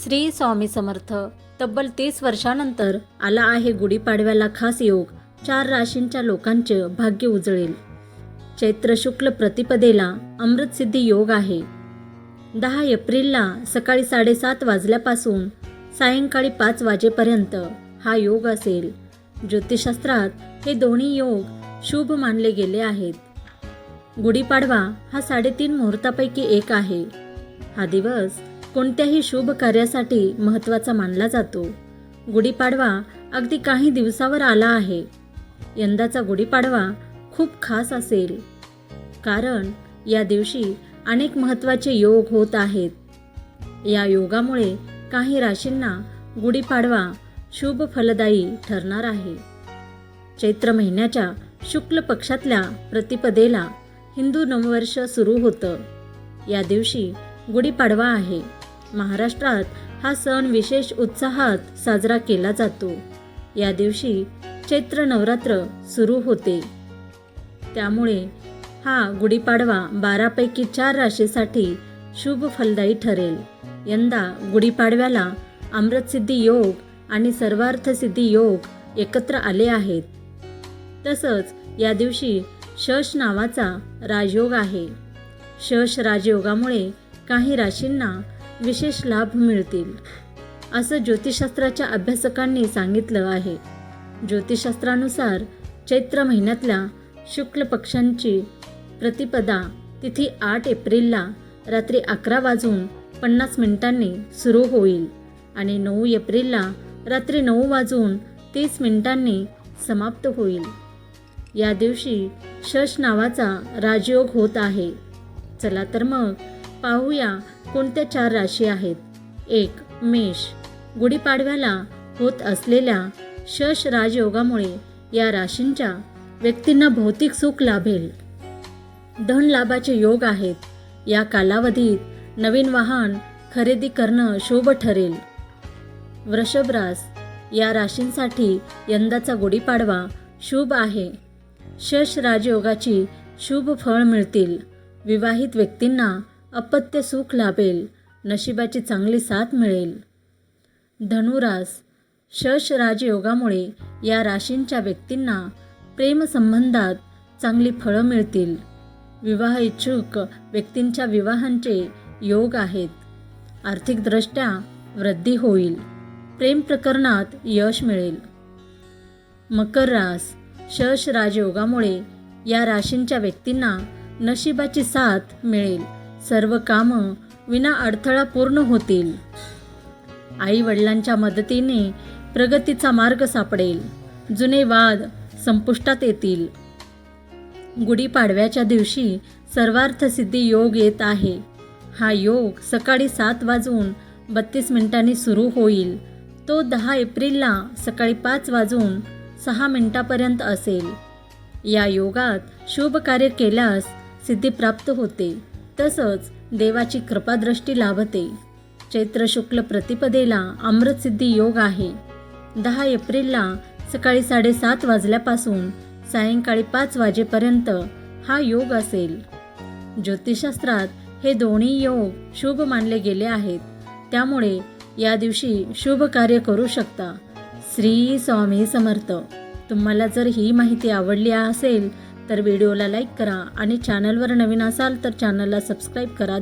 श्री स्वामी समर्थ. तब्बल तीस वर्षानंतर आला आहे गुढीपाडव्याला खास योग. चार राशींच्या लोकांचे भाग्य उजळेल. चैत्र शुक्ल प्रतिपदेला अमृतसिद्धी योग आहे. दहा एप्रिलला सकाळी साडेसात वाजल्यापासून सायंकाळी पाच वाजेपर्यंत हा योग असेल. ज्योतिषशास्त्रात हे दोन्ही योग शुभ मानले गेले आहेत. गुढीपाडवा हा साडेतीन मुहूर्तापैकी एक आहे. हा दिवस कोणत्याही शुभ कार्यासाठी महत्त्वाचा मानला जातो. गुढीपाडवा अगदी काही दिवसावर आला आहे. यंदाचा गुढीपाडवा खूप खास असेल. कारण या दिवशी अनेक महत्त्वाचे योग होत आहेत. या योगामुळे काही राशींना गुढीपाडवा शुभ फलदायी ठरणार आहे. चैत्र महिन्याच्या शुक्ल पक्षातल्या प्रतिपदेला हिंदू नववर्ष सुरू होतं. या दिवशी गुढीपाडवा आहे. महाराष्ट्रात हा सण विशेष उत्साहात साजरा केला जातो. या दिवशी चैत्र नवरात्र सुरू होते. त्यामुळे हा गुढीपाडवा बारापैकी चार राशीसाठी शुभ फलदायी ठरेल. यंदा गुढीपाडव्याला अमृतसिद्धी योग आणि सर्वार्थसिद्धी योग एकत्र आले आहेत. तसंच या दिवशी शश नावाचा राजयोग आहे. शश राजयोगामुळे काही राशींना विशेष लाभ मिळतील असं ज्योतिषशास्त्राच्या अभ्यासकांनी सांगितलं आहे. ज्योतिषशास्त्रानुसार चैत्र महिन्यातल्या शुक्ल पक्षांची प्रतिपदा तिथी आठ एप्रिलला रात्री अकरा वाजून पन्नास मिनिटांनी सुरू होईल आणि नऊ एप्रिलला रात्री नऊ वाजून तीस मिनिटांनी समाप्त होईल. या दिवशी शश नावाचा राजयोग होत आहे. चला तर मग पाहूया कोणत्या चार राशी आहेत. एक मेष. गुढीपाडव्याला होत असलेल्या शश राजयोगामुळे या राशींच्या व्यक्तींना भौतिक सुख लाभेल. धन लाभाचे योग आहेत. या कालावधीत नवीन वाहन खरेदी करणं शुभ ठरेल. वृषभरास या राशींसाठी यंदाचा गुढीपाडवा शुभ आहे. शश राजयोगाची शुभ फळ मिळतील. विवाहित व्यक्तींना अपत्य सुख लाभेल नशिबाची चांगली साथ मिळेल. धनुरास शश राजयोगामुळे या राशींच्या व्यक्तींना प्रेमसंबंधात चांगली फळं मिळतील. विवाह इच्छुक व्यक्तींच्या विवाहांचे योग आहेत. आर्थिकदृष्ट्या वृद्धी होईल. प्रेम प्रकरणात यश मिळेल. मकर रास शश राजयोगामुळे या राशींच्या व्यक्तींना नशिबाची साथ मिळेल. सर्व कामं विना अडथळा पूर्ण होतील. आई वडिलांच्या मदतीने प्रगतीचा मार्ग सापडेल. जुने वाद संपुष्टात येतील. गुढीपाडव्याच्या दिवशी सर्वार्थ सिद्धी योग येत आहे. हा योग सकाळी सात वाजून बत्तीस मिनिटांनी सुरू होईल. तो दहा एप्रिलला सकाळी पाच वाजून सहा मिनिटापर्यंत असेल. या योगात शुभ कार्य केल्यास सिद्धी प्राप्त होते. तसंच देवाची कृपादृष्टी लाभते. चैत्र शुक्ल प्रतिपदेला अमृतसिद्धी योग आहे. दहा एप्रिलला सकाळी साडेसात वाजल्यापासून सायंकाळी पाच वाजेपर्यंत हा योग असेल. ज्योतिषशास्त्रात हे दोन्ही योग शुभ मानले गेले आहेत. त्यामुळे या दिवशी शुभ कार्य करू शकता. श्री स्वामी समर्थ. तुम्हाला जर ही माहिती आवडली असेल तर व्हिडिओला लाईक करा आणि चॅनलवर नवीन असाल तर चॅनलला सबस्क्राईब करा.